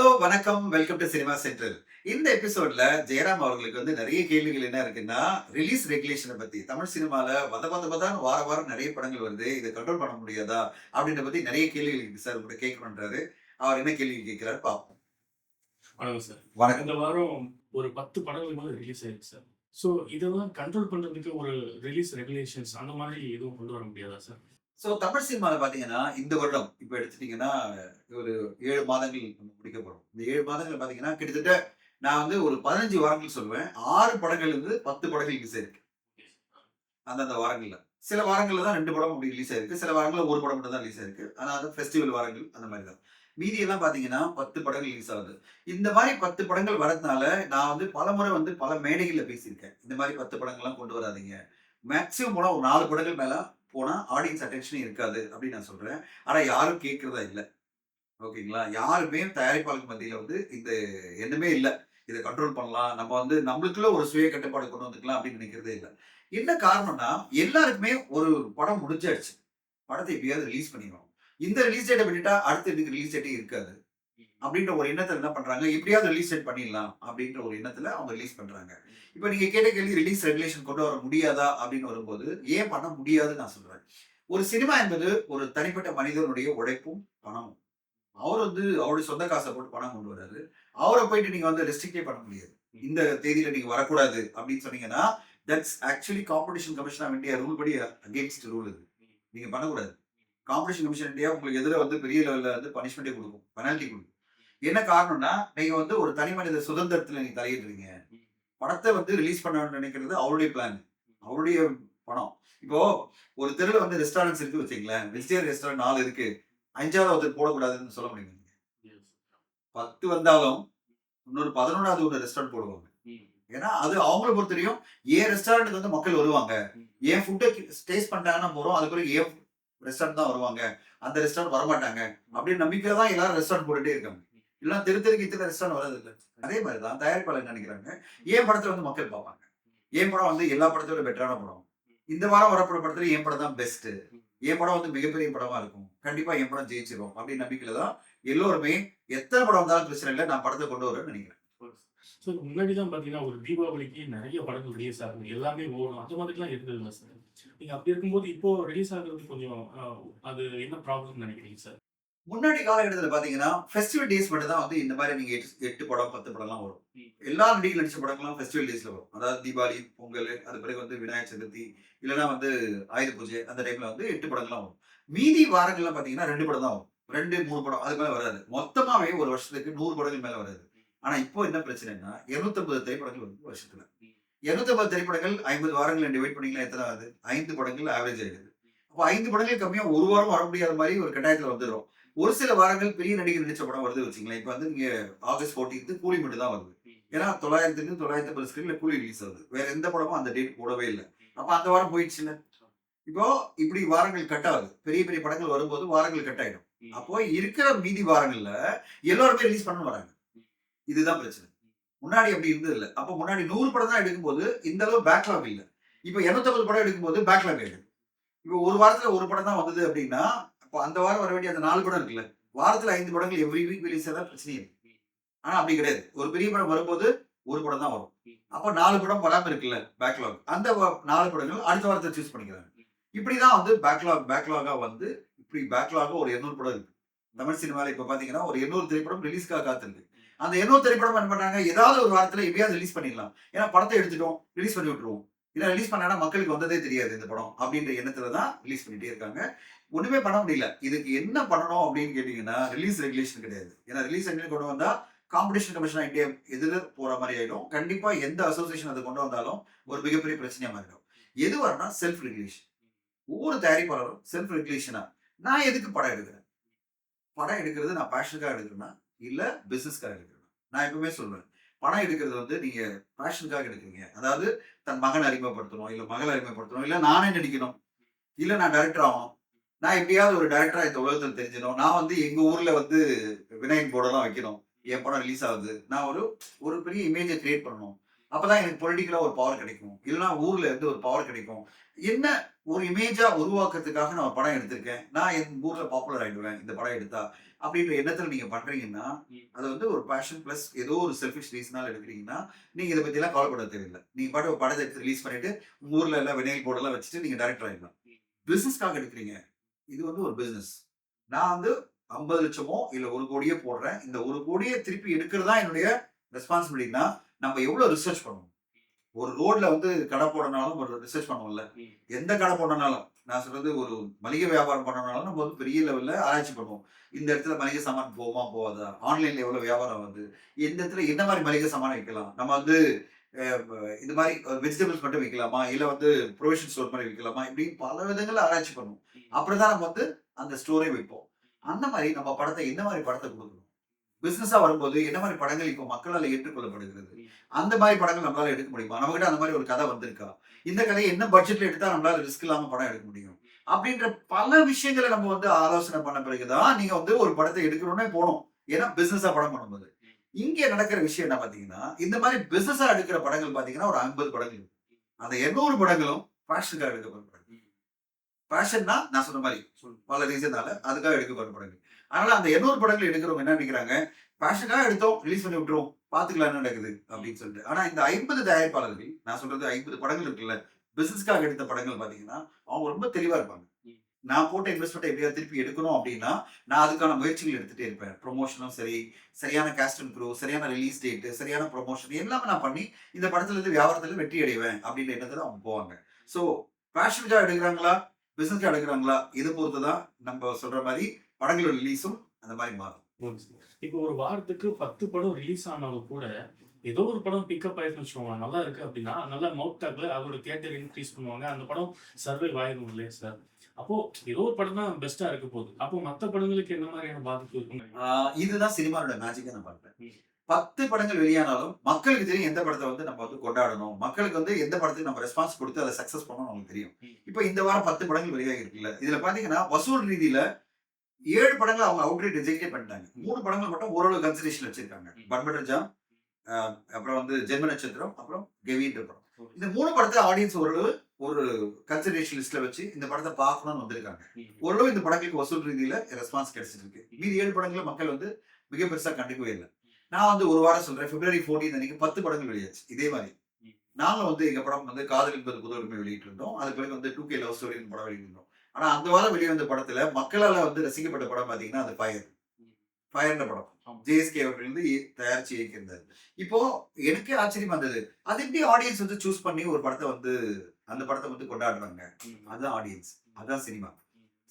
Hello வணக்கம். Welcome to cinema central இந்த எபிசோட்ல ஜெயராம் அவர்களுக்கு வந்து நிறைய கேள்விகள் என்ன இருக்குன்னா ரிலீஸ் ரெகுலேஷனை பத்தி. தமிழ் சினிமால வத வத வதான்னு வார வாரம் நிறைய படங்கள் வருது. இதை கண்ட்ரோல் பண்ண முடியாதா? அப்படின்ற பத்தி நிறைய கேள்விகள் இருக்கு சார். கூட கேட்கணுன்றாரு. அவர் என்ன கேள்வி கேட்கிறாரு பார்ப்போம். வணக்கம் சார். வணக்கம். இந்த வாரம் ஒரு பத்து படங்கள் மேலே ரிலீஸ் ஆயிருக்கு சார். ஸோ இதெல்லாம் கண்ட்ரோல் பண்றதுக்கு ஒரு ரிலீஸ் ரெகுலேஷன்ஸ் அந்த மாதிரி எதுவும் கொண்டு வர முடியாதா சார்? ஸோ தமிழ் சினிமாவில் பார்த்தீங்கன்னா இந்த வருடம் இப்போ எடுத்துட்டீங்கன்னா ஒரு ஏழு மாதங்கள் நம்ம முடிக்க போகிறோம் இந்த ஏழு மாதங்கள் பார்த்தீங்கன்னா கிட்டத்தட்ட நான் வந்து ஒரு பதினஞ்சு வாரங்கள் சொல்லுவேன். ஆறு படங்கள் இருந்து பத்து படங்கள் ரிலீஸ் ஆயிருக்கு. அந்தந்த வாரங்களில். சில வாரங்களில் தான் ரெண்டு படம் அப்படி ரிலீஸ் ஆயிருக்கு. சில வாரங்களில் ஒரு படம் மட்டும் தான் ரிலீஸ் ஆயிருக்கு அதாவது ஃபெஸ்டிவல் வாரங்கள் அந்த மாதிரி தான். மீதி எல்லாம் பார்த்தீங்கன்னா பத்து படங்கள் ரிலீஸ் ஆகுது. இந்த மாதிரி பத்து படங்கள் வரதுனால நான் வந்து பல முறை வந்து பல மேடைகளில் பேசியிருக்கேன். இந்த மாதிரி பத்து படங்கள்லாம் கொண்டு வராதீங்க. மேக்சிமம் படம் ஒரு நாலு படங்கள் மேலே போனால் ஆடியன்ஸ் அட்டென்ஷன் இருக்காது அப்படின்னு நான் சொல்கிறேன் ஆனால் யாரும் கேட்குறதா இல்லை. ஓகேங்களா? யாருமே தயாரிப்பாளர் மத்தியில் வந்து இந்த எண்ணமே இல்லை. இதை கண்ட்ரோல் பண்ணலாம். நம்ம வந்து நம்மளுக்குள்ள ஒரு சுய கட்டுப்பாடு கொண்டு வந்துக்கலாம் அப்படின்னு நினைக்கிறதே இல்லை. என்ன காரணம்னா எல்லாருக்குமே ஒரு படம் முடிஞ்சாச்சு. படத்தை எப்படியாவது ரிலீஸ் பண்ணிடணும். இந்த ரிலீஸ் டேட்டை விட்டுட்டா அடுத்த இதுக்கு ரிலீஸ் டேட்டே இருக்காது. அப்படின்ற ஒரு எண்ணத்துல என்ன பண்றாங்க? எப்படியாவது ரிலீஸ் செட் பண்ணிடலாம் அப்படின்ற ஒரு எண்ணத்துல அவங்க ரிலீஸ் பண்றாங்க. இப்போ நீங்க கேட்ட கேள்வி ரிலீஸ் ரெகுலேஷன் கொண்டு வர முடியாதா அப்படின்னு வரும்போது ஏன் பண்ண முடியாதுன்னு நான் சொல்றேன். ஒரு சினிமா என்பது ஒரு தனிப்பட்ட மனிதனுடைய உழைப்பும் பணமும். அவர் வந்து அவருடைய சொந்த காசை போட்டு பணம் கொண்டு வர்றாரு. அவரை போயிட்டு நீங்க வந்து ரெஸ்ட்ரிக்டே பண்ண முடியாது. இந்த தேதியில நீங்க வரக்கூடாது அப்படின்னு சொன்னீங்கன்னா that's actually competition commission of India rule படி அகேன்ஸ்ட் ரூல் இது. நீங்க பண்ணக்கூடாது. காம்படிஷன் கமிஷன் இந்தியா உங்களுக்கு எதிர வந்து பெரிய லெவலில் வந்து பனிஷ்மெண்ட்டே கொடுக்கும். பெனால்ட்டி கொடுக்கும். என்ன காரணம்னா நீங்க வந்து ஒரு தனி மனித சுதந்திரத்துல நீங்க தலையிடுறீங்க. படத்தை வந்து ரிலீஸ் பண்ணணும்னு நினைக்கிறது அவருடைய பிளான் அவருடைய பணம் இப்போ ஒரு தெருவில் வந்து ரெஸ்டாரண்ட்ஸ் இருக்கு வச்சுங்களேன் வெஜிடேரியன் ரெஸ்டாரண்ட் நாலு இருக்கு. அஞ்சாவது ஒருத்தர் போடக்கூடாதுன்னு சொல்ல முடியுங்க பத்து வந்தாலும் இன்னொரு பதினொன்றாவது ஒரு ரெஸ்டாரண்ட் போடுவாங்க. ஏன்னா அது அவங்கள பொறுத்தவரையும் ஏன் ரெஸ்டாரண்ட்டுக்கு வந்து மக்கள் வருவாங்க? ஏன் ஃபுட்டை டேஸ்ட் பண்ணிட்டாங்கன்னா போறோம். அது பிறகு ஏன் ரெஸ்டாரண்ட் தான் வருவாங்க? அந்த ரெஸ்டாரண்ட் வரமாட்டாங்க. அப்படின்னு நம்பிக்கை தான் எல்லாரும் ரெஸ்டாரண்ட் போட்டுட்டே இருக்காங்க. இல்லைன்னா தெரு தெருக்கு இத்தனை ரெஸ்டாரண்ட் வராது இல்லை அதே மாதிரி தான் தயாரிப்பாளர் நினைக்கிறாங்க? ஏன் படத்தில் வந்து மக்கள் பார்ப்பாங்க? ஏன் படம் வந்து எல்லா படத்தோட பெட்டரான படம்? இந்த வாரம் வரப்போற படத்துல என் படம் தான் பெஸ்ட் என் படம் வந்து மிகப்பெரிய படமா இருக்கும்? கண்டிப்பா என் படம் ஜெயிச்சிருவோம் அப்படின்னு நம்பிக்கையில தான் எல்லோருமே எத்தனை படம் வந்தாலும் பிரச்சனை இல்லை நான் படத்தை கொண்டு வரேன்னு நினைக்கிறேன். ஸோ முன்னாடி தான் பார்த்தீங்கன்னா ஒரு தீபாவளிக்கு நிறைய படங்கள் ரிலீஸ் ஆகும் எல்லாமே ஓடும். அந்த மாதிரிலாம் இருந்ததுல்ல சார்? நீங்க அப்படி இருக்கும்போது இப்போ ரிலீஸ் ஆகுறது கொஞ்சம் அது என்ன ப்ராப்ளம் நினைக்கிறீங்க சார்? முன்னாடி காலகட்டத்தில் பாத்தீங்கன்னா ஃபெஸ்டிவல் டேஸ் மட்டும் தான் வந்து இந்த மாதிரி நீங்க எட்டு எட்டு படம் பத்து படம்லாம் வரும். எல்லா நடிகர்கள் நடிச்ச படங்களும் ஃபெஸ்டிவல் டேஸ்ல வரும். அதாவது தீபாவளி பொங்கல் அது பிறகு வந்து விநாயகர் சதுர்த்தி இல்லைன்னா வந்து ஆயுத பூஜை அந்த டைம்ல வந்து எட்டு படங்கள்லாம் வரும். மீதி வாரங்கள்லாம் பாத்தீங்கன்னா ரெண்டு படம் தான் வரும். ரெண்டு மூணு படம் அது மேல வராது. மொத்தமாவே ஒரு வருஷத்துக்கு நூறு படங்கள் மேல வராது. ஆனா இப்போ என்ன பிரச்சனைன்னா 250 திரைப்படங்கள் வருது வருஷத்துல. 250 திரைப்படங்கள் ஐம்பது வாரங்களை டிவைட் பண்ணீங்கன்னா எத்தனை ஆகுது? ஐந்து படங்கள் ஆவரேஜ் ஆயிடுது. அப்போ ஐந்து படங்கள் கம்மியா ஒரு வாரம் வர முடியாத மாதிரி ஒரு கட்டாயத்துல வந்துடும் ஒரு சில வாரங்கள் பெரிய நடிகர் நடிச்ச படம் வருது வச்சுங்களேன் இப்போ வந்து நீங்க ஆகஸ்ட் 14th கூலி மட்டும் தான் வருது. ஏன்னா தொள்ளாயிரத்துக்கு தொள்ளாயிரத்தி ஐம்பது ஸ்கிரீன்ல கூலி ரிலீஸ் ஆகுது வேற எந்த படமும் அந்த டேட் போடவே இல்லை. அப்ப அந்த வாரம் போயிடுச்சுல இப்போ இப்படி வாரங்கள் கட் ஆகுது. பெரிய பெரிய படங்கள் வரும்போது வாரங்கள் கட் ஆயிடும். அப்போ இருக்கிற மீதி வாரங்கள்ல எல்லாருமே ரிலீஸ் பண்ண வராங்க இதுதான் பிரச்சனை. முன்னாடி அப்படி இருந்தது இல்லை. அப்போ முன்னாடி நூறு படம் தான் எடுக்கும்போது இந்த அளவு பேக்லாக் இல்லை. இப்போ 250 படம் எடுக்கும்போது பேக்லாக் ஆயிடுது. இப்போ ஒரு வாரத்துல ஒரு படம் தான் வந்தது அப்படின்னா அப்போ அந்த வாரம் வர வேண்டிய அந்த நாலு படம் இருக்குல்ல வாரத்துல ஐந்து படங்கள் எவ்ரி வீக் ரிலீஸ் ஆதான் பிரச்சனை இல்லை. ஆனா அப்படி கிடையாது. ஒரு பெரிய படம் வரும்போது ஒரு படம் தான் வரும். அப்போ நாலு படம் வராமல் இருக்குல்ல பேக்லாக் அந்த நாலு படங்கள் அடுத்த வாரத்தை சூஸ் பண்ணிக்கிறாங்க. இப்படிதான் வந்து பேக்லாக் பேக்லாகாக வந்து இப்படி பேக்லாக ஒரு 200 படம் இருக்கு. தமிழ் சினிமால இப்ப பாத்தீங்கன்னா ஒரு 200 திரைப்படம் ரிலீஸ்க்காக காத்திருக்கு. அந்த 200 திரைப்படம் என்ன பண்ணுறாங்க ஏதாவது ஒரு வாரத்துல எப்படியாவது ரிலீஸ் பண்ணிடலாம். ஏன்னா படத்தை எடுத்துட்டோம் ரிலீஸ் பண்ணி விட்டுருவோம். இதை ரிலீஸ் பண்ணா மக்களுக்கு வந்ததே தெரியாது இந்த படம் அப்படின்ற எண்ணத்துல தான் ரிலீஸ் பண்ணிட்டே இருக்காங்க. ஒண்ணுமே பண்ண முடியல. இதுக்கு என்ன பண்ணணும் அப்படின்னு கேட்டீங்கன்னா ரிலீஸ் ரெகுலேஷன் கிடையாது. ஏன்னா ரிலீஸ் ரெகுலேஷன் கொண்டு வந்தா காம்படிஷன் கமிஷன் இந்தியா எதிர போற மாதிரி ஆயிடும். கண்டிப்பா எந்த அசோசியேஷன் அதை கொண்டு வந்தாலும் ஒரு மிகப்பெரிய பிரச்சனையா மாறிடும். எது வரனா செல்ஃப் ரெகுலேஷன் ஒவ்வொரு தயாரிப்பாளரும் செல்ஃப் ரெகுலேஷனா நான் எதுக்கு படம் எடுக்கிறேன்? படம் எடுக்கிறது நான் பேஷனுக்காக எடுக்கிறேன்னா இல்ல பிசினஸ்க்காக எடுக்கிறேன்? நான் எப்பவுமே சொல்றேன் பணம் எடுக்கிறது வந்து நீங்க பேஷனுக்காக எடுக்கிறீங்க. அதாவது தன் மகன் அறிமுகப்படுத்தணும் இல்ல மகள் அறிமுகப்படுத்தணும் இல்ல நானே நடிக்கணும் இல்ல நான் டைரக்டர் ஆகணும். நான் எப்படியாவது ஒரு டைரக்டரா இந்த உலகத்தில் தெரிஞ்சிடும் நான் வந்து எங்க ஊர்ல வந்து விநாயகன் போர்டெல்லாம் வைக்கணும். என் படம் ரிலீஸ் ஆகுது. நான் ஒரு ஒரு பெரிய இமேஜை கிரியேட் பண்ணணும். அப்பதான் எனக்கு பொலிட்டிக்கலா ஒரு பவர் கிடைக்கும். இல்லைன்னா ஊர்ல இருந்து ஒரு பவர் கிடைக்கும். என்ன ஒரு இமேஜா உருவாக்குறதுக்காக நான் ஒரு படம் எடுத்திருக்கேன். நான் என் ஊர்ல பாப்புலர் ஆயிடுவேன் இந்த படம் எடுத்தா அப்படின்ற எண்ணத்துல நீங்க பண்றீங்கன்னா. அது வந்து ஒரு பேஷன் பிளஸ் ஏதோ ஒரு செல்ஃபிஷ் ரீசனால எடுக்கிறீங்கன்னா நீங்க இதை பத்தி எல்லாம் கவலைப்பட தேவையில்லை. நீங்க பாட்டு ஒரு படத்தை எடுத்து ரிலீஸ் பண்ணிட்டு உங்க ஊர்ல எல்லாம் வினைல் போர்டெல்லாம் வச்சுட்டு நீங்க டைரக்டர் ஆயிடலாம். பிசினஸ்க்காக எடுக்கிறீங்க. இது வந்து ஒரு பிசினஸ் நான் வந்து ஐம்பது லட்சமோ இல்ல ஒரு கோடியோ போடுறேன். இந்த ஒரு கோடியை திருப்பி எடுக்கிறதா என்னுடைய ரெஸ்பான்சிபிலிட்டினா நம்ம எவ்வளவு ரிசர்ச் பண்ணுவோம் ஒரு ரோட்ல வந்து கடை போடனாலும் ஒரு ரிசர்ச் பண்ணுவோம்ல. எந்த கடை போடனாலும் நான் சொல்றது ஒரு மளிகை வியாபாரம் பண்ணனாலும் நம்ம வந்து பெரிய லெவல்ல ஆராய்ச்சி பண்ணுவோம். இந்த இடத்துல மளிகை சாமான் போகுமா போகாதா? ஆன்லைன்ல எவ்வளவு வியாபாரம் வருது எந்த இடத்துல என்ன மாதிரி மளிகை சாமான் வைக்கலாம்? நம்ம வந்து இது மாதிரி வெஜிடபிள்ஸ் மட்டும் விற்கலாமா இல்ல வந்து ப்ரொவிஷன் ஸ்டோர் மாதிரி விற்கலாமா இப்படி பல விதங்கள்ல ஆராய்ச்சி பண்ணுவோம். அப்படிதான் நம்ம வந்து அந்த ஸ்டோரே வைப்போம். அந்த மாதிரி நம்ம படத்தை என்ன மாதிரி படத்தை கொடுக்கணும்? பிசினஸா வரும்போது என்ன மாதிரி படங்கள் இப்போ மக்களால் ஏற்றுக்கொள்ளப்படுகிறது? அந்த மாதிரி படங்கள் நம்மளால எடுக்க முடியுமா? நம்மகிட்ட அந்த மாதிரி ஒரு கதை வந்திருக்கா? இந்த கதையை என்ன பட்ஜெட்ல எடுத்தா நம்மளால ரிஸ்க் இல்லாம படம் எடுக்க முடியும்? அப்படின்ற பல விஷயங்களை நம்ம வந்து ஆலோசனை பண்ண பிறகுதான் நீங்க வந்து ஒரு படத்தை எடுக்கணும்னே போனோம் ஏன்னா பிசினஸா படம் பண்ணும்போது. இங்க நடக்கிற விஷயம் என்ன பாத்தீங்கன்னா இந்த மாதிரி பிசினஸா எடுக்கிற படங்கள் பாத்தீங்கன்னா ஒரு ஐம்பது படங்கள் அந்த எண்ணூறு படங்களும் ஃபேஷனுக்காக எடுக்கப்படும் படங்கள். ஃபேஷன்னா நான் சொன்ன மாதிரி பல ரீசனால அதுக்காக எடுக்கப்படுற படங்கள். அதனால அந்த இருநூறு படங்கள் எடுக்கிறவங்க என்ன நினைக்கிறாங்க? ஃபேஷனுக்காக எடுத்தோம் ரிலீஸ் பண்ணி விட்டுருவோம் பாத்துக்கலாம் என்ன நடக்குது அப்படின்னு சொல்லிட்டு. ஆனா இந்த ஐம்பது தயாரிப்பாளர்கள் நான் சொல்றது ஐம்பது படங்கள் இருக்குல்ல பிசினஸ்க்காக எடுத்த படங்கள் பாத்தீங்கன்னா அவங்க ரொம்ப தெளிவா இருப்பாங்க. நான் போட்ட இன்வெஸ்ட்மெண்ட் எப்படியா திருப்பி எடுக்கணும் அப்படின்னா நான் அதுக்கான முயற்சிகள் எடுத்துட்டே இருப்பேன். ப்ரொமோஷனும் சரி சரியான கேஸ்ட் அண்ட் க்ரூ சரியான ரிலீஸ் டேட் சரியான ப்ரொமோஷன் எல்லாமே நான் பண்ணி இந்த படத்துல இருந்து வியாபாரத்துல வெற்றி அடைவேன் அப்படின்ற எண்ணத்துல அவங்க போவாங்க. ஸோ பேஷனுக்காக எடுக்கிறாங்களா? பிசினஸ்க்காக எடுக்கிறாங்களா? இதை பொறுத்து தான் நம்ம சொல்ற மாதிரி படங்களோட ரிலீஸும் அந்த மாதிரி மாறும். இப்போ ஒரு வாரத்துக்கு பத்து படம் ரிலீஸ் ஆனாலும் கூட ஏதோ ஒரு படம் பிக்கப் ஆயிருக்குன்னு வச்சுக்கோங்க நல்லா இருக்கு அப்படின்னா நல்லா மவுத் டாக்ல அதோட தியேட்டர் இன்க்ரீஸ் பண்ணுவாங்க. அந்த படம் சர்வே ஆயிரும் இல்லையா சார் அப்போ ஏதோ ஒரு படம் தான் பெஸ்டா இருக்க போகுது. அப்போ மத்த படங்களுக்கு என்ன மாதிரியான பாதிப்பு இருக்கும் இதுதான் சினிமாவோட மேஜிக்கை நான் பார்ப்பேன். பத்து படங்கள் வெளியானாலும் மக்களுக்கு தெரியும் எந்த படத்தை வந்து நம்ம வந்து கொண்டாடணும். மக்களுக்கு வந்து எந்த படத்துக்கு நம்ம ரெஸ்பான்ஸ் கொடுத்து அதை சக்சஸ் பண்ணணும் அவங்களுக்கு தெரியும். இப்போ இந்த வாரம் பத்து படங்கள் வெளியாகி இருக்குல்ல. இதுல பாத்தீங்கன்னா வசூல் ரீதியில ஏழு படங்கள் அவங்க அவுட்ரேட் ரிஜெக்டே பண்ணிட்டாங்க. மூணு படங்கள் மட்டும் ஓரளவு கன்சிடரேஷன் வச்சிருக்காங்க. ஆஹ் அப்புறம் வந்து ஜென்ம நட்சத்திரம் அப்புறம் கெவின்ற படம். இந்த மூணு படத்தை ஆடியன்ஸ் ஓரளவு ஒரு கன்சிடரேஷன் லிஸ்ட்ல வச்சு இந்த படத்தை பார்க்கணும்னு வந்திருக்காங்க. ஓரளவு இந்த படங்களுக்கு வசூல் ரீதியில ரெஸ்பான்ஸ் கிடைச்சிட்டு இருக்கு மீதி ஏழு படங்களை மக்கள் வந்து மிக பெருசா கண்டுக்கவே இல்லை. நான் வந்து ஒரு வாரம் சொல்றேன் பிப்ரவரி 14 அன்னைக்கு பத்து படங்கள் வெளியாச்சு. இதே மாதிரி. ம். நாங்க வந்து எங்க படம் வந்து காதல் என்பது புது உரிமை வெளியிட்டு இருந்தோம் அது பிறகு வந்து டூ கே லவ் ஸ்டோரி படம் வெளியிட்டிருந்தோம். ஆனா அந்த வாரம் வெளிவந்த படத்துல மக்களால வந்து ரசிக்கப்பட்ட படம் பாத்தீங்கன்னா அது ஃபயர் ம். ஃபயர்ன்ற படம். ஜேஎஸ்கே அவர்கள் வந்து தயாரிச்சு இயக்கியிருந்தாரு. இப்போ எனக்கே ஆச்சரியமா இருந்தது அது எப்படி ஆடியன்ஸ் வந்து சூஸ் பண்ணி ஒரு படத்தை வந்து அந்த படத்தை வந்து கொண்டாடுறாங்க? அதுதான் ஆடியன்ஸ் அதுதான் சினிமா.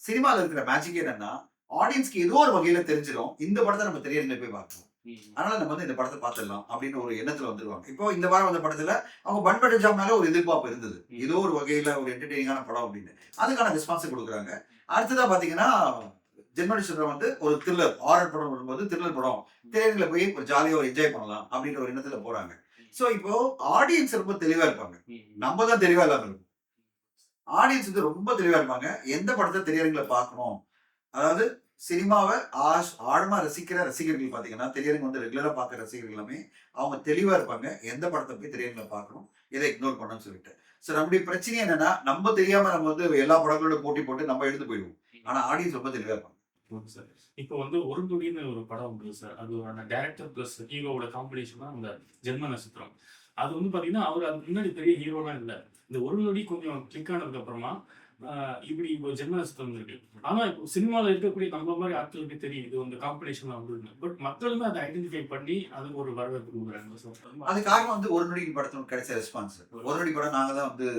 சினிமால இருக்கிற மேஜிக் என்னன்னா ஆடியன்ஸ்க்கு ஏதோ ஒரு வகையில தெரிஞ்சிடும் இந்த படத்தை நம்ம திரையரங்கில போய் பார்க்கணும் அதனால நம்ம வந்து இந்த படத்தை பார்த்துடலாம் அப்படின்னு ஒரு எண்ணத்துல வந்துருவாங்க. இப்போ இந்த வாரம் வந்த படத்துல அவங்க பண்பட்ட ஜாம் மேல ஒரு எதிர்பார்ப்பு இருந்தது. ஏதோ ஒரு வகையில ஒரு என்டர்டெய்னிங்கான படம் அப்படின்னு. அதுக்கான ரெஸ்பான்ஸ் கொடுக்குறாங்க. அடுத்ததா பாத்தீங்கன்னா ஜென்மனிஸ்வரம் வந்து ஒரு த்ரில்லர் ஆரர் படம் வரும்போது த்ரில்லர் படம். திரையரங்கில போய் ஒரு ஜாலியா ஒரு என்ஜாய் பண்ணலாம் அப்படின்ற ஒரு எண்ணத்துல போறாங்க. சோ இப்போ ஆடியன்ஸ் ரொம்ப தெளிவா இருப்பாங்க. நம்ம தான் தெளிவா இல்லாம இருக்கும் ஆடியன்ஸ் வந்து ரொம்ப தெளிவா இருப்பாங்க. எந்த படத்தை திரையரங்குல பார்க்கணும்? அதாவது சினிமாவை ஆஷ் ஆழமாக ரசிக்கிற ரசிகர்கள் பார்த்தீங்கன்னா திரையரங்கு வந்து ரெகுலராக பார்க்குற ரசிகர்கள் எல்லாமே அவங்க தெளிவாக இருப்பாங்க. எந்த படத்தை போய் திரையரங்குல பார்க்கணும் எதை இக்னோர் பண்ணணும்னு சொல்லிட்டு. ஸோ நம்முடைய பிரச்சனை என்னன்னா நம்ம தெரியாமல் நம்ம வந்து எல்லா படங்களோட போட்டி போட்டு நம்ம எழுந்து போயிடுவோம். ஆனால் ஆடியன்ஸ் ரொம்ப தெளிவாக இருப்பாங்க. Okay sir. இப்போ வந்து ஒரு நொடின்னு ஒரு படம் வந்து சார். அது அந்த டேரக்டர் பிளஸ் ஹீரோவோட காம்பினேஷன் தான் அந்த ஜென்ம நட்சத்திரம். அது வந்து பார்த்தீங்கன்னா அவர் அதுக்கு முன்னாடி பெரிய ஹீரோலாம் இல்லை. இந்த ஒரு நொடி கொஞ்சம் கிளிக் ஆனதுக்கு அப்புறமா இப்படி இப்போ ஜெர்னலிஸ்ட் நட்சத்திரம் இருக்கு ஆனா இப்போ சினிமாவில் இருக்கக்கூடிய நம்ம மாதிரி ஆட்களுக்கு தெரியும். இது வந்து காம்படிஷன் அப்படின்னு. பட் மக்களுமே அதை ஐடென்டிஃபை பண்ணி அதுக்கு ஒரு வரவேற்பு கொடுக்குறாங்க. அது காரணம் வந்து ஒரு நொடி படத்துக்கு கிடைச்ச ரெஸ்பான்ஸ் ஒரு நொடி படம் நாங்க தான் வந்து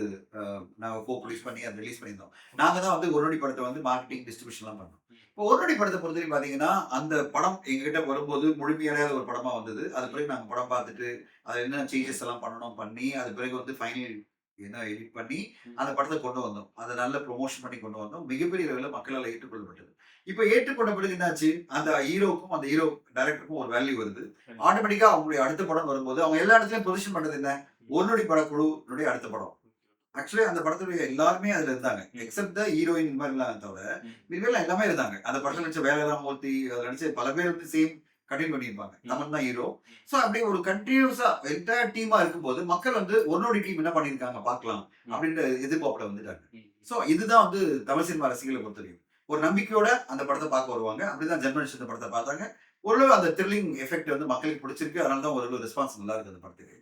நாங்கள் கோ ப்ரொடியூஸ் பண்ணி அதை ரிலீஸ் பண்ணியிருந்தோம். நாங்க தான் வந்து ஒரு நொடி படத்தை வந்து மார்க்கெட்டிங் டிஸ்ட்ரிபியூஷன்லாம் பண்ணோம். இப்போ ஒரு நொடி படத்தை பொறுத்தவரைக்கும் பார்த்தீங்கன்னா அந்த படம் எங்ககிட்ட வரும்போது முழுமையடையாத ஒரு படமா வந்தது. அது பிறகு நாங்கள் படம் பார்த்துட்டு அது என்ன சேஞ்சஸ் எல்லாம் பண்ணணும் பண்ணி அது பிறகு வந்து ஃபைனல் என்ன எடிட் பண்ணி அந்த படத்தை கொண்டு வந்தோம். அதை நல்ல ப்ரொமோஷன் பண்ணி கொண்டு வந்தோம். மிகப்பெரிய அளவில் மக்களால் ஏற்றுக்கொள்ளப்பட்டது. இப்போ ஏற்றுக்கொண்ட பிறகு என்னாச்சு? அந்த ஹீரோக்கும் அந்த ஹீரோ டைரக்டருக்கும் ஒரு வேல்யூ வருது. ஆட்டோமேட்டிக்கா அவங்களுடைய அடுத்த படம் வரும்போது அவங்க எல்லா இடத்துலயும் பொசிஷன் பண்றது என்ன? ஒரு நொடி படக்குழுனுடைய அடுத்த படம். ஆக்சுவலி அந்த படத்துடைய எல்லாருமே அதுல இருந்தாங்க. எக்ஸப்ட் த ஹீரோயின் மாதிரி எல்லாம் தவிர மீதியெல்லாம் எல்லாமே இருந்தாங்க. அந்த படத்துல நடிச்ச வேலைராம் மூர்த்தி அதுல நடிச்ச பல பேர் வந்து சேம் கண்டினியூ பண்ணியிருப்பாங்க. நம்ம தான் ஹீரோ ஸோ அப்படியே ஒரு கண்டினியூஸா என்டையர் டீமா இருக்கும்போது மக்கள் வந்து ஒன்னோட டீம் என்ன பண்ணியிருக்காங்க பார்க்கலாம் அப்படின்ற எதிர்பார்ப்புல வந்துட்டாங்க. ஸோ இதுதான் வந்து தமிழ் சினிமா ரசிகர்களை பொறுத்தவரைக்கும். ஒரு நம்பிக்கையோட அந்த படத்தை பார்க்க வருவாங்க. அப்படிதான் ஜெர்மனிஷ் இந்த படத்தை பார்த்தாங்க. ஓரளவு அந்த த்ரில்லிங் எஃபெக்ட் வந்து மக்களுக்கு பிடிச்சிருக்கு. அதனால தான் ஓரளவு ரெஸ்பான்ஸ் நல்லா இருக்கு அந்த படத்துக்கு.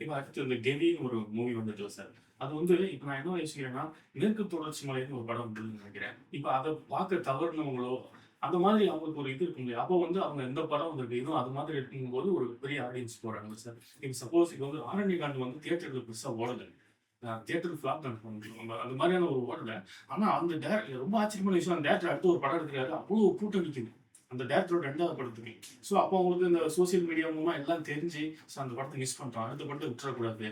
இப்போ அடுத்து இந்த கெவின்னு ஒரு மூவி வந்துட்டு சார் அது வந்து இப்போ நான் என்ன யோசிக்கிறேன்னா மேற்கு தொடர்ச்சி மலைன்னு ஒரு படம் வந்ததுன்னு நினைக்கிறேன். இப்போ அதை பார்க்க தவறுனவங்களோ அந்த மாதிரி அவங்களுக்கு ஒரு இது இருக்கும் இல்லையா அப்போ வந்து அவங்க எந்த படம் வந்து இதுவும் அது மாதிரி இருக்கும்போது ஒரு பெரிய ஆடியன்ஸ் போறாங்க சார். இப்போ சப்போஸ் இது வந்து ஆரண்யகாண்ட் வந்து தியேட்டருக்கு பெருசாக ஓடலை. தியேட்டர் ஃபிளாப் தான். நம்ம அந்த மாதிரியான ஒரு ஓடலை. ஆனால் அந்த டேரக்டர் ரொம்ப ஆச்சரியமான விஷயம். அந்த டேரக்டர் அடுத்து ஒரு படம் எடுக்கிறாரு. அவ்வளோ கூட்டம் நிற்குது அந்த டேரக்டரோட ரெண்டாவது படத்துக்கு. ஸோ அப்போ அவங்களுக்கு இந்த சோசியல் மீடியா மூலமா எல்லாம் தெரிஞ்சு ஸோ அந்த படத்தை மிஸ் பண்ணிட்டோம் அடுத்த படத்தை விட்டுறக்கூடாது.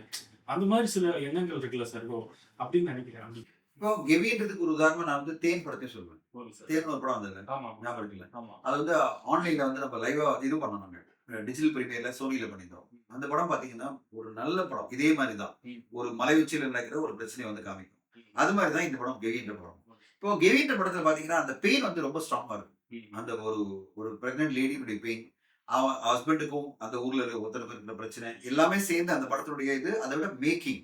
அந்த மாதிரி சில எண்ணங்கள் இருக்குல்ல சார். ஓ அப்படின்னு நினைக்கிறேன். இப்போ கெவின்றதுக்கு ஒரு உதாரணம் நான் வந்து தேன் படத்தை சொல்வேன் ஒரு படம் வந்தது ஞாபகம் இருக்குல்ல? அது வந்து ஆன்லைன்ல வந்து நம்ம லைவா இது பண்ணோம் நாங்க. டிஜிட்டல் பிரீமியர்ல சோனியில பண்ணியிருந்தோம். அந்த படம் பாத்தீங்கன்னா ஒரு நல்ல படம். இதே மாதிரி தான். ஒரு மலை உச்சியில நடக்கிற ஒரு பிரச்சனையை வந்து காமிக்கும். அது மாதிரி தான் இந்த படம் கெவின்ற படம். இப்போ கெவின்ற படத்துல பாத்தீங்கன்னா அந்த பெயின் வந்து ரொம்ப ஸ்ட்ராங்கா இருக்கும். அந்த ஒரு ஒரு பிரெக்னென்ட் லேடியுடைய பெயின் அவன் ஹஸ்பண்டுக்கும் அந்த ஊர்ல இருக்க ஒருத்தருக்கு இருக்கிற பிரச்சனை எல்லாமே சேர்ந்து அந்த படத்தினுடைய இது அதை விட மேக்கிங்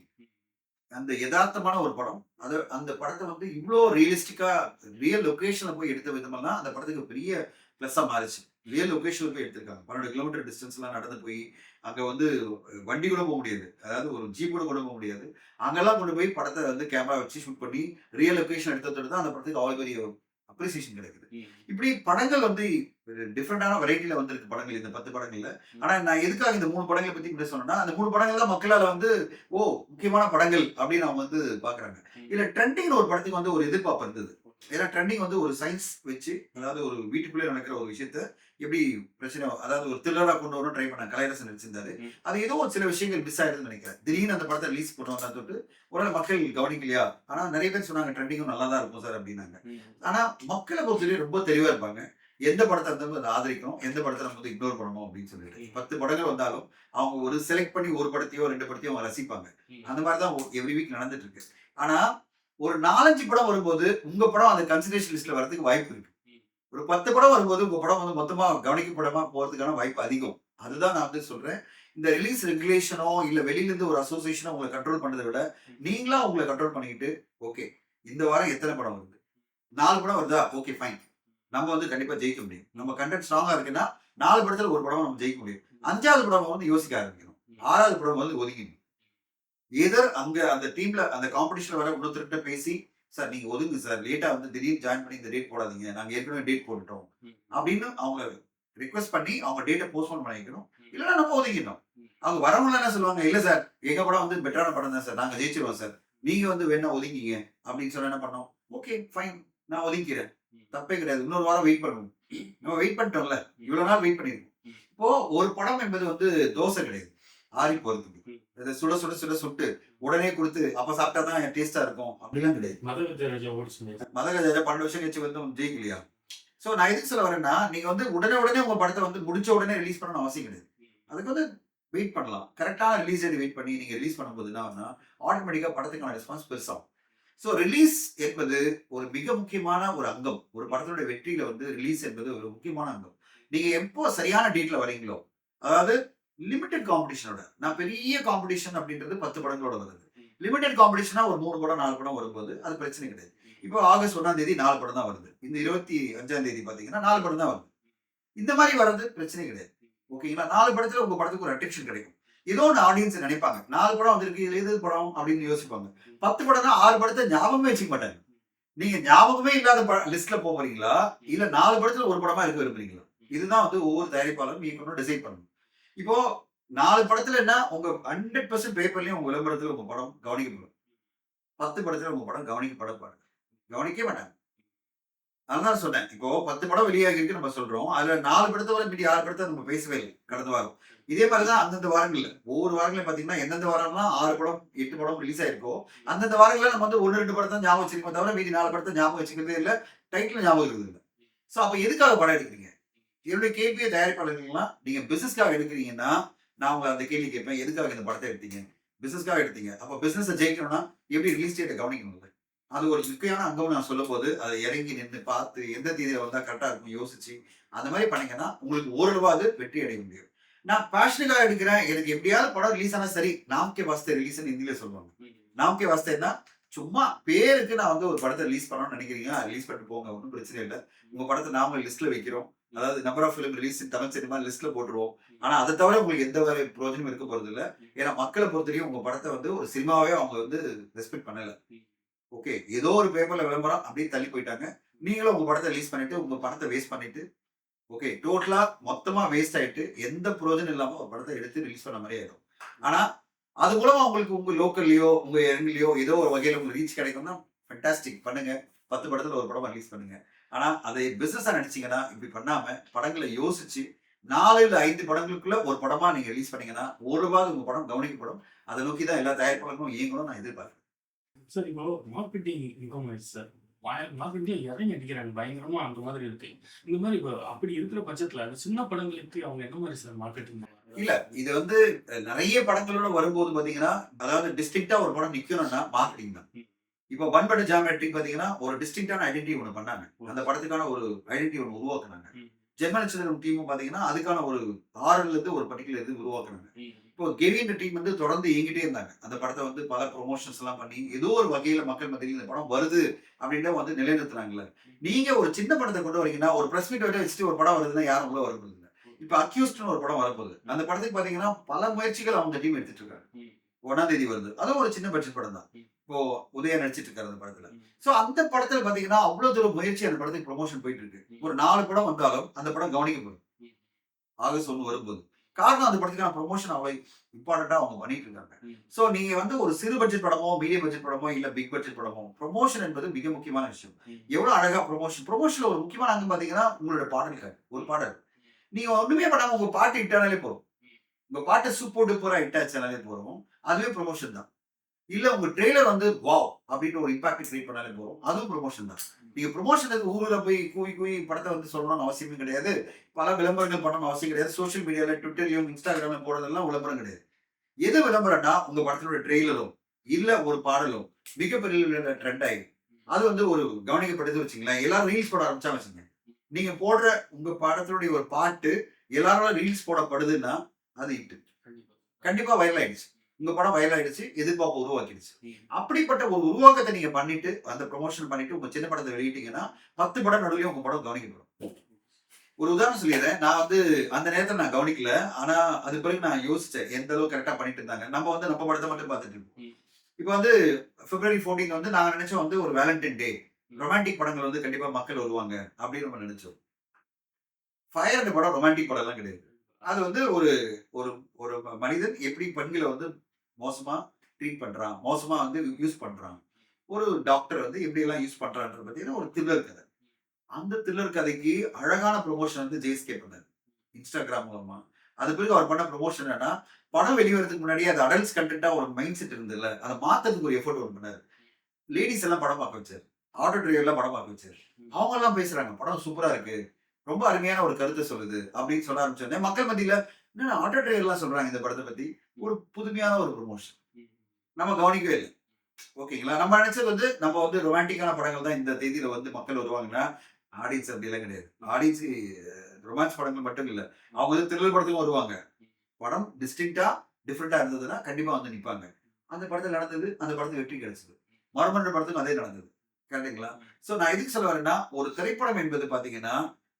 அந்த யதார்த்தமான ஒரு படம். அது அந்த படத்தை வந்து இவ்வளோ ரியலிஸ்டிக்கா ரியல் லொகேஷன்ல போய் எடுத்த விதமெல்லாம் அந்த படத்துக்கு பெரிய ப்ளஸ்ஸா மாறிச்சு. ரியல் லொகேஷன்ல போய் எடுத்திருக்காங்க. பன்னெண்டு கிலோமீட்டர் டிஸ்டன்ஸ்லாம் நடந்து போய் அங்க வந்து வண்டி கூட போக முடியாது. அதாவது ஒரு ஜீப் கூட கூட போக முடியாது. அங்கெல்லாம் கொண்டு போய் படத்தை வந்து கேமரா வச்சு ஷூட் பண்ணி ரியல் லொகேஷன் எடுத்ததோட தான் அந்த படத்துக்கு அவ்வளோ பெரிய அப்ரிசியேஷன் கிடைக்குது. இப்படி படங்கள் வந்து டிஃப்ரெண்டான வெரைட்டில வந்திருக்கு படங்கள் இந்த பத்து படங்கள்ல. ஆனா நான் எதுக்காக இந்த மூணு படங்களை பத்தி இப்படி சொன்னேன்னா அந்த மூணு படங்கள் தான் மக்களால வந்து ஓ முக்கியமான படங்கள் அப்படின்னு அவங்க வந்து பாக்குறாங்க. இதுல ட்ரெண்டிங் ஒரு படத்துக்கு வந்து ஒரு எதிர்பார்ப்பு இருந்தது. ஏன்னா ட்ரெண்டிங் வந்து ஒரு சயின்ஸ் வச்சு அதாவது ஒரு வீட்டுக்குள்ளே நடக்கிற ஒரு விஷயத்த எப்படி பிரச்சனை அதாவது ஒரு த்ரில்லரா கொண்டு வரணும் ட்ரை பண்ண கலையரசன் நடிச்சிருந்தாரு. அது ஏதோ ஒரு சில விஷயங்கள் மிஸ் ஆயிடுதுன்னு நினைக்கிறேன். திடீர்னு அந்த படத்தை ரிலீஸ் பண்ணுவாங்க தொட்டு ஒரு மக்கள் கவனிக்கலையா? ஆனா நிறைய பேர் சொன்னாங்க ட்ரெண்டிங்கும் நல்லா தான் இருக்கும் சார் அப்படின்னாங்க. ஆனா மக்களை பொறுத்தவரை ரொம்ப தெளிவா இருப்பாங்க. எந்த படத்தை அதை ஆதரிக்கணும் எந்த படத்தை நம்ம வந்து இக்னோர் பண்ணணும் அப்படின்னு சொல்லிட்டு. பத்து படங்கள் வந்தாலும் அவங்க ஒரு செலக்ட் பண்ணி ஒரு படத்தையோ ரெண்டு படத்தையோ அவங்க ரசிப்பாங்க. அந்த மாதிரி தான் எவ்ரி வீக் நடந்துட்டு இருக்கு ஆனா ஒரு நாலஞ்சு படம் வரும்போது உங்க படம் அந்த கன்சிடரேஷன் லிஸ்ட்ல வரதுக்கு வாய்ப்பு இருக்கு. ஒரு பத்து படம் வரும்போது உங்க படம் வந்து மொத்தமா கவனிக்கப்படமா போறதுக்கான வாய்ப்பு அதிகம். அதுதான் நான் வந்து சொல்றேன். இந்த ரிலீஸ் ரெகுலேஷனோ இல்ல வெளியில இருந்து ஒரு அசோசியேஷனோ உங்களை கண்ட்ரோல் பண்ணதை விட நீங்களா உங்களை கண்ட்ரோல் பண்ணிக்கிட்டு ஓகே இந்த வாரம் எத்தனை படம் வருது? நாலு படம் வருதா? ஓகே ஃபைன் நம்ம வந்து கண்டிப்பா ஜெயிக்க முடியும். நம்ம கண்டென்ட் ஸ்ட்ராங்கா இருக்குன்னா நாலு படத்துல ஒரு படம் நம்ம ஜெயிக்க முடியும். அஞ்சாவது படம் வந்து யோசிக்க ஆரம்பிக்கணும். ஆறாவது படம் வந்து ஒதுங்கிடும் எதர் அங்க அந்த டீம்ல அந்த காம்படிஷன்ல வர இன்னொருத்தர்கிட்ட பேசி சார் நீங்க ஒதுங்க சார். லேட்டா வந்து திடீர்னு ஜாயின் பண்ணி இந்த டேட் போடாதீங்க. நாங்க ஏற்கனவே டேட் போட்டுட்டோம். அப்படின்னு அவங்க ரிக்வெஸ்ட் பண்ணி அவங்க டேட்டை போஸ்ட்போன் பண்ணிக்கணும். இல்லைன்னா நம்ம ஒதுங்கிடணும் அவங்க வரவங்க என்ன சொல்லுவாங்க? இல்ல சார். எங்க படம் வந்து பெட்டரான படம் தான் சார். நாங்க ஜெயிச்சிருவோம் சார். நீங்க வந்து வேணா ஒதுங்கிங்க அப்படின்னு சொல்ல என்ன பண்ணோம்? ஓகே ஃபைன் நான் ஒதுக்கிறேன் தப்பே கிடையாது. இன்னொரு வாரம் வெயிட் பண்ணுவோம். நம்ம வெயிட் பண்ணிட்டோம்ல. இவ்வளவு நாள் வெயிட் பண்ணிருக்கோம். இப்போ ஒரு படம் என்பது வந்து தோசை கிடையாது. ஆறி போறதுக்கு இதை சுட சுட சுட சுட்டு உடனே கொடுத்து அப்ப சாப்பிட்டா தான் டேஸ்டா இருக்கும். அப்படிலாம் கிடையாது. மத வித்யாராஜா ஓடி சொன்னீங்க மதகஜா பன்னெண்டு வருஷம் கழிச்சு வந்து ஜெயிக்கலையா? சோ நான் எதுக்கு சொல்ல வரேன்னா நீங்க வந்து உடனே உடனே உங்க படத்தை வந்து முடிச்ச உடனே ரிலீஸ் பண்ணணும் அவசியம் கிடையாது. அதுக்கு வந்து வெயிட் பண்ணலாம். கரெக்டான ரிலீஸ் டேட் வெயிட் பண்ணி நீங்க ரிலீஸ் பண்ணும்போது என்ன ஆகும்னா ஆட்டோமேட்டிக்கா படத்துக்கான ரெஸ்பான்ஸ் பெருசாகும். ஸோ ரிலீஸ் என்பது ஒரு மிக முக்கியமான ஒரு அங்கம். ஒரு படத்தினுடைய வெற்றியில வந்து ரிலீஸ் என்பது ஒரு முக்கியமான அங்கம். நீங்க எப்போ சரியான டேட்ல வரீங்களோ அதாவது லிமிடெட் காம்படிஷனோட நான் பெரிய காம்படிஷன் அப்படின்றது பத்து படங்களோட வருது. லிமிடெட் காம்படிஷனா ஒரு மூணு படம் நாலு படம் வரும்போது அது பிரச்சனை கிடையாது. இப்போ ஆகஸ்ட் ஒன்றாம் தேதி நாலு படம் தான் வருது. இந்த இருபத்தி அஞ்சாம் தேதி பாத்தீங்கன்னா நாலு படம் தான் வருது. இந்த மாதிரி வர்றது பிரச்சனை கிடையாது. ஓகேங்களா? நாலு படத்துல உங்க படத்துக்கு ஒரு அட்டென்ஷன் கிடைக்கும். ஏதோ ஒன்று ஆடியன்ஸ் நினைப்பாங்க. நாலு படம் வந்திருக்கு இது எது படம் அப்படின்னு யோசிப்பாங்க. பத்து படம் தான் ஆறு படத்தை ஞாபகமே வச்சுக்க மாட்டாங்க. நீங்க ஞாபகமே இல்லாத லிஸ்ட்ல போகிறீங்களா? இல்ல நாலு படத்துல ஒரு படமா இருக்க விரும்புறீங்களா? இதுதான் வந்து ஒவ்வொரு தயாரிப்பாளரும் இயக்கணும் டிசைட் பண்ணணும். இப்போ நாலு படத்துல என்ன? உங்க ஹண்ட்ரட் பர்சன்ட் பேப்பர்லயும் உங்க விளம்பரத்துல உங்க படம் கவனிக்கப்படும். பத்து படத்துல உங்க படம் கவனிக்கப்பட பாருங்க கவனிக்க மாட்டாங்க. அதான் சொன்னேன் இப்போ பத்து படம் வெளியாகிருக்கு நம்ம சொல்றோம். அதுல நாலு படத்தை வர மீதி ஆறு படத்தை நம்ம பேசவே இல்லை கடந்த வாரம். இதே மாதிரிதான் அந்தந்த வாரங்கள்ல. ஒவ்வொரு வாரங்களையும் பாத்தீங்கன்னா எந்தெந்த வாரம்லாம் ஆறு படம் எட்டு படம் ரிலீஸ் ஆயிருக்கோ அந்தந்த வாரங்கள்ல நம்ம வந்து ஒன்று ரெண்டு படத்தை ஞாபகம் வச்சிருக்கோம் தவிர மீதி நாலு படத்தை ஞாபகம் வச்சுக்கிறதே இல்லை டைட்டில் ஞாபகம் இருக்குது இல்லை. ஸோ அப்போ எதுக்காக படம் எடுக்கிறீங்க? என்னுடைய கேள்வியை தயாரிப்பாளர்கள்லாம் நீங்க பிசினஸ்க்காக எடுக்கிறீங்கன்னா நான் உங்களை அந்த கேள்வி கேட்பேன். எதுக்காக இந்த படத்தை எடுத்தீங்க? பிசினஸ்க்காக எடுத்தீங்க. அப்போ பிசினஸ் ஜெயிக்கணும்னா எப்படி ரிலீஸ் டேட்டை கவனிக்கணும்ல அது ஒரு முக்கியமான அங்கம் நான் சொல்லும் போது அதை இறங்கி நின்று பார்த்து எந்த தேதியில வந்தா கரெக்டா இருக்கும் யோசிச்சு அந்த மாதிரி பண்ணீங்கன்னா உங்களுக்கு ஓரளவாவது வெற்றி அடைய முடியும். நான் பேஷனுக்காக எடுக்கிறேன். எனக்கு எப்படியாவது படம் ரிலீஸ் ஆனா சரி நாம்கே வாஸ்தே ரிலீஸ் ஹிந்தியில சொல்லுவாங்க. நாம்கே வாஸ்தேன்னா சும்மா பேருக்கு நான் வந்து ஒரு படத்தை ரிலீஸ் பண்ணணும்னு நினைக்கிறீங்க. ரிலீஸ் பண்ணிட்டு போங்க ஒன்றும் பிரச்சனை இல்லை. உங்க படத்தை நாம லிஸ்ட்ல வைக்கிறோம். அதாவது number of film release Tamil cinema லிஸ்ட்ல போட்டுருவோம். ஆனா அதை தவிர உங்களுக்கு எந்த ஒரு பிரயோஜனமும் இருக்க போறது இல்ல ஏன்னா மக்களை பொறுத்தவரையும் உங்க படத்தை வந்து ஒரு சினிமாவே அவங்க வந்து ரெஸ்பெக்ட் பண்ணல. ஓகே ஏதோ ஒரு பேப்பர்ல விளம்பரம் அப்படியே தள்ளி போயிட்டாங்க. நீங்களும் உங்க படத்தை ரிலீஸ் பண்ணிட்டு உங்க படத்தை வேஸ்ட் பண்ணிட்டு ஓகே டோட்டலா மொத்தமா வேஸ்ட் ஆயிட்டு எந்த பிரயோஜனம் இல்லாம ஒரு படத்தை எடுத்து ரிலீஸ் பண்ண மாதிரி ஆயிடும். ஆனா அது மூலமா உங்களுக்கு உங்க லோக்கல்லையோ உங்க இடங்களையோ ஏதோ ஒரு வகையில உங்களுக்கு ரீச் கிடைக்கும்னா ஃபண்டாஸ்டிக் பண்ணுங்க. பத்து படத்துல ஒரு படம் ரிலீஸ் பண்ணுங்க. ஆனா அதை பிசினஸா நினைச்சீங்கன்னா இப்படி பண்ணாம படங்களை யோசிச்சு நாலு இல்ல ஐந்து படங்களுக்குள்ள ஒரு படமா நீங்க ரிலீஸ் பண்ணீங்கன்னா ஒரு ரூபாய் உங்க படம் கவனிக்கப்படும். அதை நோக்கி தான் எல்லா தயாரிப்பாளர்களும் இயங்கணும் நான் எதிர்பார்க்கிறேன். சார் இப்போ மார்க்கெட்டிங் இன்கம் சார் மார்க்கெட்டிங் இறங்கி அடிக்கிறாங்க பயங்கரமா அந்த மாதிரி இருக்கு. இந்த மாதிரி இப்போ அப்படி இருக்கிற பட்சத்துல சின்ன படங்களுக்கு அவங்க என்ன மாதிரி சார் மார்க்கெட்டிங் இல்ல இது வந்து நிறைய படங்களோட வரும்போது பாத்தீங்கன்னா அதாவது டிஸ்ட்ரிக்டா ஒரு படம் நிக்கணும்னா மார்க்கெட்டிங் தான். இப்போ பண்பட ஜாமெட்ரிக் பாத்தீங்கன்னா ஒரு டிஸ்டிங்டான ஐடென்டிட்டி ஒன்று பண்ணாங்க. அந்த படத்துக்கான ஒரு ஐடென்டிட்டி ஒன்று உருவாக்குனாங்க. ஜெர்மன் டீமும் பாத்தீங்கன்னா அதுக்கான ஒரு ஆறுல இருந்து ஒரு பர்டிகுலர் இது உருவாக்குனாங்க. இப்போ கெவின் டீம் வந்து தொடர்ந்து இயங்கிட்டே இருந்தாங்க. அந்த படத்தை வந்து பல ப்ரொமோஷன்ஸ் எல்லாம் பண்ணி ஏதோ ஒரு வகையில மக்கள் மத்தியில் இந்த படம் வருது அப்படின்னு வந்து நிலைநிறுத்துறாங்கல்ல. நீங்க ஒரு சின்ன படத்தை கொண்டு வரீங்கன்னா ஒரு பிரஸ் மீட் வச்சுட்டு ஒரு படம் வருதுன்னா யாரும் உள்ள வரப்போகுது இப்போ அக்யூஸ்ட்னு ஒரு படம் வரப்போகுது. அந்த படத்துக்கு பாத்தீங்கன்னா பல முயற்சிகள் அவங்க டீம் எடுத்துட்டு இருக்காங்க. ஒன்னாம் தேதி வருது. அதுவும் ஒரு சின்ன பட்ஜெட் படம் தான். இப்போ உதயா நடிச்சிட்டு இருக்காரு அந்த படத்துல. சோ அந்த படத்துல பாத்தீங்கன்னா அவ்வளவு தூரம் முயற்சி அந்த படத்துக்கு ப்ரொமோஷன் போயிட்டு இருக்கு ஒரு நாலு படம் வந்தாலும் அந்த படம் கவனிக்கப்படும். ஆகஸ்ட் ஒன்று வரும்போது. காரணம் அந்த படத்துக்கான ப்ரொமோஷன் அவ்வளவு இம்பார்ட்டண்டா அவங்க பண்ணிட்டு இருக்காங்க. சோ நீங்க வந்து ஒரு சிறு பட்ஜெட் படமோ மீடியம் பட்ஜெட் படமோ இல்ல பிக் பட்ஜெட் படமோ ப்ரொமோஷன் என்பது மிக முக்கியமான விஷயம். எவ்வளவு அழகா ப்ரொமோஷன் ப்ரொமோஷன்ல ஒரு முக்கியமான அங்கம் பாத்தீங்கன்னா உங்களோட பாடல்கள் ஒரு பாடல். நீங்க ஒண்ணுமே பண்ணாம உங்க பாட்டு இட்டானாலே போதும். உங்க பாட்டை சூப் போட்டு போற இட்டாச்சாலே போறோம் அதுவே ப்ரொமோஷன் தான். இல்ல உங்க ட்ரெய்லர் வந்து வாவ் அப்படின்னு ஒரு இம்பாக்ட் கிரியேட் பண்ணாலே போதும். அதுவும் ப்ரொமோஷன் தான். நீங்க ப்ரொமோஷனுக்கு ஊர்ல போய் கூவி கூவி படத்தை வந்து சொல்லணும்னு அவசியமே கிடையாது. பல விளம்பரங்கள் பண்ணணும்னு அவசியம் கிடையாது. சோஷியல் மீடியால ட்விட்டர்லயும் இன்ஸ்டாகிராம்ல போடுறதெல்லாம் விளம்பரம் கிடையாது. எது விளம்பரம்னா உங்க படத்தோட ட்ரெய்லரும் இல்ல ஒரு பாடலும் மிகப்பெரிய ட்ரெண்ட் ஆகி அது வந்து ஒரு கவனிக்கப்படுது வச்சுங்களேன் எல்லாரும் ரீல்ஸ் போட ஆரம்பிச்சா வச்சுங்க நீங்க போடுற உங்க படத்தினுடைய ஒரு பாட்டு எல்லாரும் ரீல்ஸ் போடப்படுதுன்னா அது இட்டு கண்டிப்பா. வைரல் ஆயிடுச்சு. உங்க படம் வைரல் ஆயிடுச்சு எதிர்பார்ப்பு உருவாக்கிடுச்சு. அப்படிப்பட்ட ஒரு உருவாக்கத்தை நீங்க பண்ணிட்டு அந்த ப்ரொமோஷன் பண்ணிட்டு உங்க சின்ன படத்தை வெளியிட்டீங்கன்னா பத்து படம் நடுவுலயும் உங்க படம் கவனிக்கப்படும். ஒரு உதாரணம் சொல்லிடுறேன். நான் வந்து அந்த நேரத்துல நான் கவனிக்கல. ஆனா அது பிறகு நான் யோசிச்சேன் எந்த அளவுக்கு கரெக்டா பண்ணிட்டு இருந்தாங்க. நம்ம வந்து நம்ம படத்தை மட்டும் பார்த்துட்டு இருக்கோம். இப்போ வந்து பிப்ரவரி 14 வந்து நாங்க நினைச்சோம் வந்து ஒரு வேலண்டைன் டே ரொமான்டிக் படங்கள் வந்து கண்டிப்பா மக்கள் வருவாங்க அப்படின்னு நம்ம நினைச்சோம். ஃபயர் அந்த படம் ரொமான்டிக் படம் எல்லாம் கிடையாது. அது வந்து ஒரு ஒரு ஒரு மனிதன் எப்படி பெண்களை வந்து மோசமாக ட்ரீட் பண்ணுறான் மோசமாக வந்து யூஸ் பண்ணுறான் ஒரு டாக்டர் வந்து எப்படியெல்லாம் யூஸ் பண்ணுறான்ற பார்த்தீங்கன்னா ஒரு த்ரில்லர் கதை. அந்த தில்லர் கதைக்கு அழகான ப்ரொமோஷன் வந்து ஜெய்ஸ்கே பண்ணார். இன்ஸ்டாகிராம் மூலமா. அது பிறகு அவர் பண்ண ப்ரொமோஷன் என்னன்னா படம் வெளிவரதுக்கு முன்னாடியே அது அடல்ட்ஸ் கண்டென்ட்டா ஒரு மைண்ட் செட் இருந்ததுல அதை மாத்ததுக்கு ஒரு எஃபோர்ட் ஒன்று பண்ணார். லேடிஸ் எல்லாம் படம் பார்க்க வச்சார். ஆட்டோ டிரைவர்லாம் படம் பார்க்க வச்சார். அவங்க எல்லாம் பேசுறாங்க படம் சூப்பரா இருக்கு. ரொம்ப அருமையான ஒரு கருத்தை சொல்லுது அப்படின்னு சொல்ல ஆரம்பிச்சோடனே மக்கள் மத்தியில என்ன ஆட்டோ டிரைவர்லாம் சொல்றாங்க இந்த படத்தை பத்தி? ஒரு புதுமையான ஒரு ப்ரொமோஷன் நம்ம கவனிக்கவே இல்லை. ஓகேங்களா? நம்ம நினைச்சது வந்து நம்ம வந்து ரொமான்டிக்கான படங்கள் தான் இந்த தேதியில வந்து மக்கள் வருவாங்கன்னா ஆடியன்ஸ் அப்படிலாம் கிடையாது. ஆடியன்ஸ் ரொமான்ஸ் படங்கள் மட்டும் இல்ல. அவங்க வந்து த்ரில்லர் படத்துக்கும் வருவாங்க. படம் டிஸ்டிங்டா டிஃப்ரெண்டா இருந்ததுன்னா கண்டிப்பா வந்து நிப்பாங்க. அந்த படத்துல நடந்தது அந்த படத்துக்கு வெற்றி கிடைச்சது. மறுமன்ற படத்துக்கும் அதே நடந்தது. கரெக்டுங்களா சோ நான் எதுக்கு சொல்ல வரேன்னா ஒரு திரைப்படம் என்பது பாத்தீங்கன்னா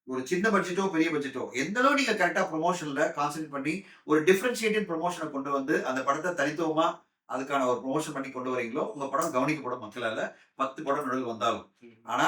ஒரு சின்ன பட்ஜெட்டோ பெரிய பட்ஜெட்டோ எந்த அளவு நீங்க கரெக்டா ப்ரொமோஷன்ல கான்சென்ட்ரேட் பண்ணி ஒரு டிஃபரன்ஷியேட்டட் ப்ரொமோஷனை கொண்டு வந்து அந்த படத்தை தனித்துவமா அதுக்கான ஒரு ப்ரொமோஷன் பண்ணி கொண்டு வரீங்களோ உங்க படம் கவனிக்கப்படும் மக்களால பத்து படம் நடுவில் வந்தாலும். ஆனா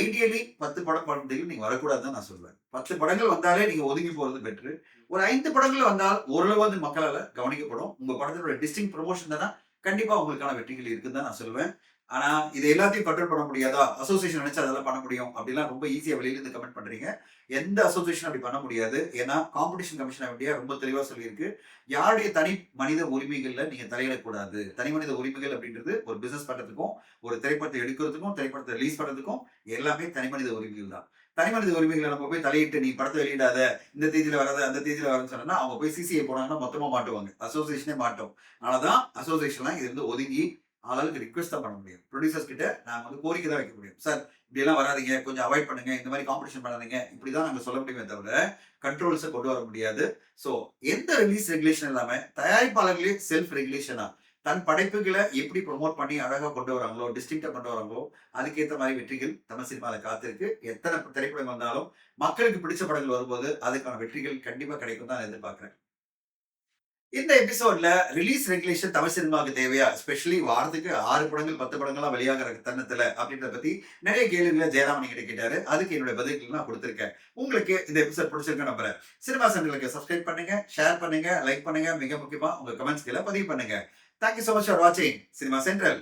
ஐடியலி பத்து படம் படத்தில் நீங்க வரக்கூடாதுன்னு நான் சொல்லுவேன் பத்து படங்கள் வந்தாலே நீங்க ஒதுங்கி போறது பெட்ரு ஒரு ஐந்து படங்கள் வந்தால் ஓரளவு மக்களால கவனிக்கப்படும். உங்க படத்தோட டிஸ்டிங் ப்ரொமோஷன் தானே? கண்டிப்பா உங்களுக்கான வெற்றிகள் இருக்குன்னு தான் நான் சொல்லுவேன் ஆனா இது எல்லாத்தையும் கண்ட்ரோல் பண்ண முடியாதா? அசோசியேஷன் நினைச்சா அதெல்லாம் பண்ண முடியும். அப்படிலாம் ரொம்ப ஈஸியா வெளியில இருந்து கமெண்ட் பண்றீங்க. எந்த அசோசியேஷன் அப்படி பண்ண முடியாது. ஏன்னா காம்படிஷன் கமிஷன் அப்படியே ரொம்ப தெளிவா சொல்லியிருக்கு. யாருடைய தனி மனித உரிமைகள்ல நீங்க தலையிடக்கூடாது. தனி மனித உரிமைகள் அப்படின்றது ஒரு பிசினஸ் பண்றதுக்கும் ஒரு திரைப்படத்தை எடுக்கிறதுக்கும் திரைப்படத்தை ரிலீஸ் பண்றதுக்கும் எல்லாமே தனி மனித உரிமைகள் தான். தனி மனித உரிமைகளை நம்ம போய் தலையிட்டு நீ படத்தை வெளியிடாத. இந்த தேதியில வராத அந்த தேதியில வரன்னு சொன்னா அவங்க போய் சிசிஐ போனாங்கன்னா மொத்தமா மாட்டுவாங்க. அசோசியேஷனே மாட்டோம். அதனாலதான் அசோசியேஷன்லாம் இது வந்து ஒதுங்கி ஆளுக்கு ரிக்வெஸ்ட் தான் பண்ண முடியும். ப்ரொடியூசர்ஸ் கிட்ட நாங்கள் வந்து கோரிக்கை தான் வைக்க முடியும். சார் இப்படியெல்லாம் வராதீங்க. கொஞ்சம் அவாய்ட் பண்ணுங்க. இந்த மாதிரி காம்படிஷன் பண்ணாதீங்க. இப்படி தான் நாங்கள் சொல்ல முடியுமே தவிர கண்ட்ரோல்ஸை கொண்டு வர முடியாது. ஸோ எந்த ரிலீஸ் ரெகுலேஷன் இல்லாமல் தயாரிப்பாளர்களே செல்ஃப் ரெகுலேஷனா தன் படைப்புகளை எப்படி ப்ரொமோட் பண்ணி அழகாக கொண்டு வராங்களோ டிஸ்டிங்டாக கொண்டு வராங்களோ அதுக்கேற்ற மாதிரி வெற்றிகள் தமிழ் சினிமாவில் காத்திருக்கு. எத்தனை திரைப்படங்கள் வந்தாலும் மக்களுக்கு பிடிச்ச படங்கள் வரும்போது அதுக்கான வெற்றிகள் கண்டிப்பாக கிடைக்கும் தான் நான் இந்த எபிசோட்ல ரிலீஸ் ரெகுலேஷன் தமிழ் சினிமாவுக்கு தேவையா? ஸ்பெஷலி வாரத்துக்கு ஆறு படங்கள் பத்து படங்கள்லாம் வெளியாகிற தருணத்துல அப்படின்றத பத்தி நிறைய கேள்விகளை ஜெயராமன் கிட்ட கேட்டாரு. அதுக்கு என்னுடைய பதில்கள் நான் கொடுத்துருக்கேன். உங்களுக்கு இந்த எபிசோட் பிடிச்சிருக்க நம்புறேன். சினிமா சென்டர்களுக்கு சப்ஸ்கிரைப் பண்ணுங்க ஷேர் பண்ணுங்க லைக் பண்ணுங்க. மிக முக்கியமா உங்க கமெண்ட்ஸ்களை பதிவு பண்ணுங்க. Thank you so much for வாட்சிங் சினிமா சென்ட்ரல்